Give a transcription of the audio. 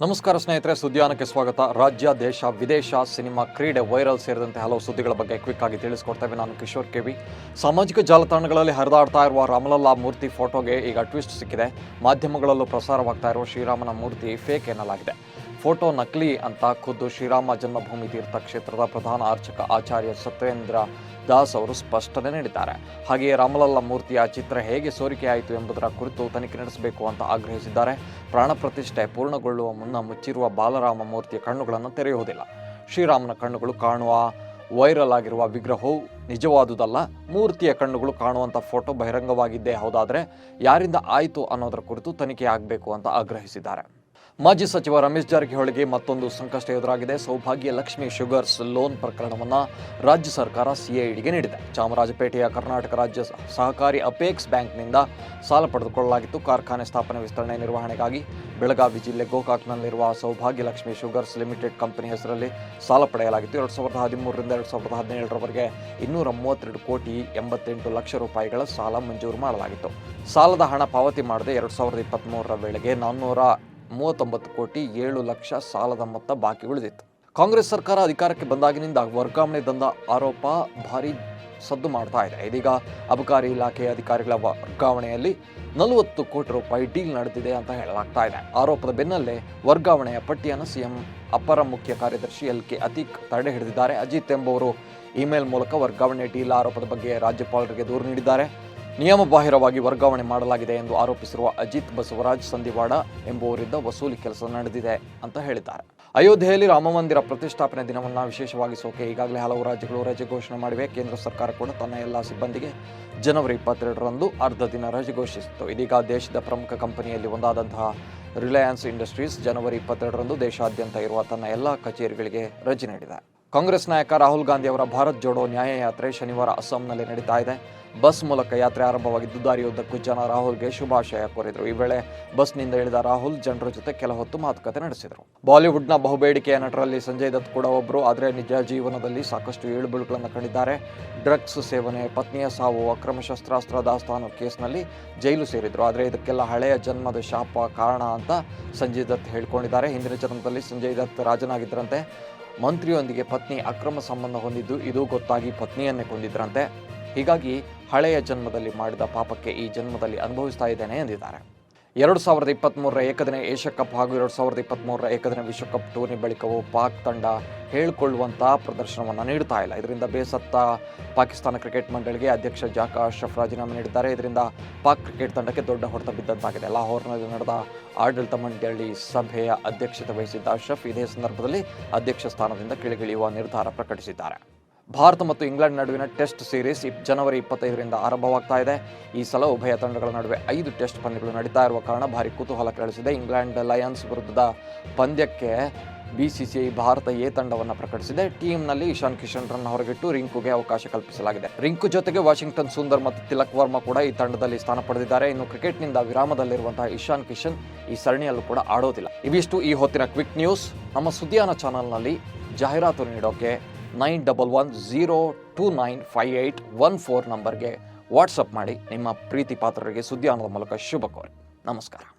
ನಮಸ್ಕಾರ ಸ್ನೇಹಿತರೆ ಸುದ್ಯಾನಕ್ಕೆ ಸ್ವಾಗತ. ರಾಜ್ಯ, ದೇಶ, ವಿದೇಶ, ಸಿನಿಮಾ, ಕ್ರೀಡೆ, ವೈರಲ್ ಸೇರಿದಂತೆ ಹಲವು ಸುದ್ದಿಗಳ ಬಗ್ಗೆ ಕ್ವಿಕ್ ಆಗಿ ತಿಳಿಸ್ಕೊಡ್ತೇವೆ. ನಾನು ಕಿಶೋರ್ ಕೆವಿ ಸಾಮಾಜಿಕ ಜಾಲತಾಣಗಳಲ್ಲಿ ಹರಿದಾಡ್ತಾ ಇರುವ ರಾಮಲಲ್ಲಾ ಮೂರ್ತಿ ಫೋಟೋಗೆ ಈಗ ಟ್ವಿಸ್ಟ್ ಸಿಕ್ಕಿದೆ. ಮಾಧ್ಯಮಗಳಲ್ಲೂ ಪ್ರಸಾರವಾಗ್ತಾ ಇರುವ ಶ್ರೀರಾಮನ ಮೂರ್ತಿ ಫೇಕ್ ಎನ್ನಲಾಗಿದೆ. ಫೋಟೋ ನಕಲಿ ಅಂತ ಖುದ್ದು ಶ್ರೀರಾಮ ಜನ್ಮಭೂಮಿ ತೀರ್ಥ ಕ್ಷೇತ್ರದ ಪ್ರಧಾನ ಅರ್ಚಕ ಆಚಾರ್ಯ ಸತ್ಯೇಂದ್ರ ದಾಸ್ ಅವರು ಸ್ಪಷ್ಟನೆ ನೀಡಿದ್ದಾರೆ. ಹಾಗೆಯೇ ರಾಮಲಲ್ಲ ಮೂರ್ತಿಯ ಚಿತ್ರ ಹೇಗೆ ಸೋರಿಕೆಯಾಯಿತು ಎಂಬುದರ ಕುರಿತು ತನಿಖೆ ನಡೆಸಬೇಕು ಅಂತ ಆಗ್ರಹಿಸಿದ್ದಾರೆ. ಪ್ರಾಣ ಪ್ರತಿಷ್ಠೆ ಪೂರ್ಣಗೊಳ್ಳುವ ಮುನ್ನ ಮುಚ್ಚಿರುವ ಬಾಲರಾಮ ಮೂರ್ತಿಯ ಕಣ್ಣುಗಳನ್ನು ತೆರೆಯುವುದಿಲ್ಲ. ಶ್ರೀರಾಮನ ಕಣ್ಣುಗಳು ಕಾಣುವ, ವೈರಲ್ ಆಗಿರುವ ವಿಗ್ರಹವು ನಿಜವಾದುದಲ್ಲ. ಮೂರ್ತಿಯ ಕಣ್ಣುಗಳು ಕಾಣುವಂಥ ಫೋಟೋ ಬಹಿರಂಗವಾಗಿದ್ದೇ ಹೌದಾದರೆ ಯಾರಿಂದ ಆಯಿತು ಅನ್ನೋದರ ಕುರಿತು ತನಿಖೆ ಆಗಬೇಕು ಅಂತ ಆಗ್ರಹಿಸಿದ್ದಾರೆ. ಮಾಜಿ ಸಚಿವ ರಮೇಶ್ ಜಾರಕಿಹೊಳಿಗೆ ಮತ್ತೊಂದು ಸಂಕಷ್ಟ ಎದುರಾಗಿದೆ. ಸೌಭಾಗ್ಯ ಲಕ್ಷ್ಮಿ ಶುಗರ್ಸ್ ಲೋನ್ ಪ್ರಕರಣವನ್ನು ರಾಜ್ಯ ಸರ್ಕಾರ ಸಿಐಡಿಗೆ ನೀಡಿದೆ. ಚಾಮರಾಜಪೇಟೆಯ ಕರ್ನಾಟಕ ರಾಜ್ಯ ಸಹಕಾರಿ ಅಪೇಕ್ಸ್ ಬ್ಯಾಂಕ್ನಿಂದ ಸಾಲ ಪಡೆದುಕೊಳ್ಳಲಾಗಿತ್ತು. ಕಾರ್ಖಾನೆ ಸ್ಥಾಪನೆ ವಿಸ್ತರಣೆ ನಿರ್ವಹಣೆಗಾಗಿ ಬೆಳಗಾವಿ ಜಿಲ್ಲೆ ಗೋಕಾಕ್ನಲ್ಲಿರುವ ಸೌಭಾಗ್ಯ ಲಕ್ಷ್ಮಿ ಶುಗರ್ಸ್ ಲಿಮಿಟೆಡ್ ಕಂಪನಿ ಹೆಸರಲ್ಲಿ ಸಾಲ ಪಡೆಯಲಾಗಿತ್ತು. ಎರಡು ಸಾವಿರದ ಹದಿಮೂರರಿಂದ ಎರಡು ಸಾವಿರದ ಹದಿನೇಳರವರೆಗೆ ಇನ್ನೂರ ಮೂವತ್ತೆರಡು ಕೋಟಿ ಎಂಬತ್ತೆಂಟು ಲಕ್ಷ ರೂಪಾಯಿಗಳ ಸಾಲ ಮಂಜೂರು ಮಾಡಲಾಗಿತ್ತು. ಸಾಲದ ಹಣ ಪಾವತಿ ಮಾಡದೆ ಎರಡು ಸಾವಿರದ ಇಪ್ಪತ್ತ್ಮೂರರ ವೇಳೆಗೆ ನಾನ್ನೂರ ಮೂವತ್ತೊಂಬತ್ತು ಕೋಟಿ ಏಳು ಲಕ್ಷ ಸಾಲದ ಮೊತ್ತ ಬಾಕಿ ಉಳಿದಿತ್ತು ಕಾಂಗ್ರೆಸ್ ಸರ್ಕಾರ ಅಧಿಕಾರಕ್ಕೆ ಬಂದಾಗಿನಿಂದ ವರ್ಗಾವಣೆ ದಂದ ಆರೋಪ ಭಾರಿ ಸದ್ದು ಮಾಡ್ತಾ ಇದೆ. ಇದೀಗ ಅಬಕಾರಿ ಇಲಾಖೆಯ ಅಧಿಕಾರಿಗಳ ವರ್ಗಾವಣೆಯಲ್ಲಿ ನಲವತ್ತು ಕೋಟಿ ರೂಪಾಯಿ ಡೀಲ್ ನಡೆದಿದೆ ಅಂತ ಹೇಳಲಾಗ್ತಾ ಇದೆ. ಆರೋಪದ ಬೆನ್ನಲ್ಲೇ ವರ್ಗಾವಣೆಯ ಪಟ್ಟಿಯನ್ನು ಸಿಎಂ ಅಪರ ಮುಖ್ಯ ಕಾರ್ಯದರ್ಶಿ ಎಲ್ ಕೆ ಅತೀಕ್ ತಡೆ ಹಿಡಿದಿದ್ದಾರೆ. ಅಜಿತ್ ಎಂಬುವರು ಇಮೇಲ್ ಮೂಲಕ ವರ್ಗಾವಣೆ ಡೀಲ್ ಆರೋಪದ ಬಗ್ಗೆ ರಾಜ್ಯಪಾಲರಿಗೆ ದೂರು ನೀಡಿದ್ದಾರೆ. ನಿಯಮಬಾಹಿರವಾಗಿ ವರ್ಗಾವಣೆ ಮಾಡಲಾಗಿದೆ ಎಂದು ಆರೋಪಿಸಿರುವ ಅಜಿತ್ ಬಸವರಾಜ್ ಸಂದಿವಾಡ ಎಂಬುವರಿಂದ ವಸೂಲಿ ಕೆಲಸ ನಡೆದಿದೆ ಅಂತ ಹೇಳಿದ್ದಾರೆ. ಅಯೋಧ್ಯೆಯಲ್ಲಿ ರಾಮಮಂದಿರ ಪ್ರತಿಷ್ಠಾಪನೆ ದಿನವನ್ನು ವಿಶೇಷವಾಗಿಸೋಕೆ ಈಗಾಗಲೇ ಹಲವು ರಾಜ್ಯಗಳು ರಜೆ ಘೋಷಣೆ ಮಾಡಿವೆ. ಕೇಂದ್ರ ಸರ್ಕಾರ ಕೂಡ ತನ್ನ ಎಲ್ಲ ಸಿಬ್ಬಂದಿಗೆ ಜನವರಿ ಇಪ್ಪತ್ತೆರಡರಂದು ಅರ್ಧ ದಿನ ರಜೆ ಘೋಷಿಸಿತ್ತು. ಇದೀಗ ದೇಶದ ಪ್ರಮುಖ ಕಂಪನಿಯಲ್ಲಿ ಒಂದಾದಂತಹ ರಿಲಯನ್ಸ್ ಇಂಡಸ್ಟ್ರೀಸ್ ಜನವರಿ ಇಪ್ಪತ್ತೆರಡರಂದು ದೇಶಾದ್ಯಂತ ಇರುವ ತನ್ನ ಎಲ್ಲ ಕಚೇರಿಗಳಿಗೆ ರಜೆ ನೀಡಿದೆ. ಕಾಂಗ್ರೆಸ್ ನಾಯಕ ರಾಹುಲ್ ಗಾಂಧಿ ಅವರ ಭಾರತ್ ಜೋಡೋ ನ್ಯಾಯ ಯಾತ್ರೆ ಶನಿವಾರ ಅಸ್ಸಾಂನಲ್ಲಿ ನಡೀತಾ ಇದೆ. ಬಸ್ ಮೂಲಕ ಯಾತ್ರೆ ಆರಂಭವಾಗಿದ್ದು, ದಾರಿಯುದ್ದಕ್ಕೂ ಜನ ರಾಹುಲ್ಗೆ ಶುಭಾಶಯ ಕೋರಿದರು. ಈ ವೇಳೆ ಬಸ್ನಿಂದ ಇಳಿದ ರಾಹುಲ್ ಜನರ ಜೊತೆ ಕೆಲ ಹೊತ್ತು ಮಾತುಕತೆ ನಡೆಸಿದರು. ಬಾಲಿವುಡ್ನ ಬಹುಬೇಡಿಕೆಯ ನಟರಲ್ಲಿ ಸಂಜಯ್ ದತ್ ಕೂಡ ಒಬ್ಬರು ಆದರೆ ನಿಜ ಜೀವನದಲ್ಲಿ ಸಾಕಷ್ಟು ಏಳುಬೀಳುಗಳನ್ನು ಕಂಡಿದ್ದಾರೆ. ಡ್ರಗ್ಸ್ ಸೇವನೆ, ಪತ್ನಿಯ ಸಾವು, ಅಕ್ರಮ ಶಸ್ತ್ರಾಸ್ತ್ರ ದಾಸ್ತಾನು ಕೇಸ್ನಲ್ಲಿ ಜೈಲು ಸೇರಿದರು. ಆದರೆ ಇದಕ್ಕೆಲ್ಲ ಹಳೆಯ ಜನ್ಮದ ಶಾಪ ಕಾರಣ ಅಂತ ಸಂಜಯ್ ದತ್ ಹೇಳಿಕೊಂಡಿದ್ದಾರೆ. ಹಿಂದಿನ ಜನ್ಮದಲ್ಲಿ ಸಂಜಯ್ ದತ್ ರಾಜನಾಗಿದ್ದರಂತೆ. ಮಂತ್ರಿಯೊಂದಿಗೆ ಪತ್ನಿ ಅಕ್ರಮ ಸಂಬಂಧ ಹೊಂದಿದ್ದು ಇದು ಗೊತ್ತಾಗಿ ಪತ್ನಿಯನ್ನೇ ಕೊಂದಿದ್ರಂತೆ. ಹೀಗಾಗಿ ಹಳೆಯ ಜನ್ಮದಲ್ಲಿ ಮಾಡಿದ ಪಾಪಕ್ಕೆ ಈ ಜನ್ಮದಲ್ಲಿ ಅನುಭವಿಸ್ತಾ ಇದ್ದೇನೆ ಎಂದಿದ್ದಾರೆ. ಎರಡು ಸಾವಿರದ ಇಪ್ಪತ್ತ್ಮೂರರ ಏಕದಿನ ಏಷ್ಯಾ ಕಪ್ ಹಾಗೂ ಎರಡು ಸಾವಿರದ ಇಪ್ಪತ್ತ್ಮೂರರ ಏಕದಿನ ವಿಶ್ವಕಪ್ ಟೂರ್ನಿ ಬಳಿಕವೂ ಪಾಕ್ ತಂಡ ಹೇಳಿಕೊಳ್ಳುವಂಥ ಪ್ರದರ್ಶನವನ್ನು ನೀಡ್ತಾ ಇಲ್ಲ. ಇದರಿಂದ ಬೇಸತ್ತ ಪಾಕಿಸ್ತಾನ ಕ್ರಿಕೆಟ್ ಮಂಡಳಿಗೆ ಅಧ್ಯಕ್ಷ ಜಾಕಾ ಅಶ್ರಫ್ ರಾಜೀನಾಮೆ ನೀಡಿದ್ದಾರೆ. ಇದರಿಂದ ಪಾಕ್ ಕ್ರಿಕೆಟ್ ತಂಡಕ್ಕೆ ದೊಡ್ಡ ಹೊಡೆತ ಬಿದ್ದಂತಾಗಿದೆ. ಲಾಹೋರ್ನಲ್ಲಿ ನಡೆದ ಆಡಳಿತ ಮಂಡಳಿ ಸಭೆಯ ಅಧ್ಯಕ್ಷತೆ ವಹಿಸಿದ್ದ ಅಶ್ರಫ್ ಇದೇ ಸಂದರ್ಭದಲ್ಲಿ ಅಧ್ಯಕ್ಷ ಸ್ಥಾನದಿಂದ ಕೆಳಗಿಳಿಯುವ ನಿರ್ಧಾರ ಪ್ರಕಟಿಸಿದ್ದಾರೆ. ಭಾರತ ಮತ್ತು ಇಂಗ್ಲೆಂಡ್ ನಡುವಿನ ಟೆಸ್ಟ್ ಸೀರೀಸ್ ಜನವರಿ ಇಪ್ಪತ್ತೈದರಿಂದ ಆರಂಭವಾಗ್ತಾ ಇದೆ. ಈ ಸಲ ಉಭಯ ತಂಡಗಳ ನಡುವೆ ಐದು ಟೆಸ್ಟ್ ಪಂದ್ಯಗಳು ನಡೀತಾ ಇರುವ ಕಾರಣ ಭಾರಿ ಕುತೂಹಲ ಕೆಳಿಸಿದೆ ಇಂಗ್ಲೆಂಡ್ ಲಯನ್ಸ್ ವಿರುದ್ಧದ ಪಂದ್ಯಕ್ಕೆ ಬಿಸಿಸಿಐ ಭಾರತ ಎ ತಂಡವನ್ನು ಪ್ರಕಟಿಸಿದೆ. ಟೀಮ್ನಲ್ಲಿ ಇಶಾನ್ ಕಿಶನ್ ರನ್ ಹೊರಗಿಟ್ಟು ರಿಂಕುಗೆ ಅವಕಾಶ ಕಲ್ಪಿಸಲಾಗಿದೆ. ರಿಂಕು ಜೊತೆಗೆ ವಾಷಿಂಗ್ಟನ್ ಸುಂದರ್ ಮತ್ತು ತಿಲಕ್ ವರ್ಮಾ ಕೂಡ ಈ ತಂಡದಲ್ಲಿ ಸ್ಥಾನ ಪಡೆದಿದ್ದಾರೆ. ಇನ್ನು ಕ್ರಿಕೆಟ್ನಿಂದ ವಿರಾಮದಲ್ಲಿರುವಂತಹ ಇಶಾನ್ ಕಿಶನ್ ಈ ಸರಣಿಯಲ್ಲೂ ಕೂಡ ಆಡೋದಿಲ್ಲ. ಇವಿಷ್ಟು ಈ ಹೊತ್ತಿನ ಕ್ವಿಕ್ ನ್ಯೂಸ್. ನಮ್ಮ ಸುದ್ದಿಯಾನ ಚಾನಲ್ನಲ್ಲಿ ಜಾಹೀರಾತು ನೀಡೋಕೆ nine double one zero two nine five eight one four ನಂಬರ್ಗೆ ವಾಟ್ಸಪ್ ಮಾಡಿ ನಿಮ್ಮ ಪ್ರೀತಿ ಪಾತ್ರರಿಗೆ ಸುದ್ದಿಯಾನದ ಮೂಲಕ ಶುಭ ಕೋರಿ. ನಮಸ್ಕಾರ.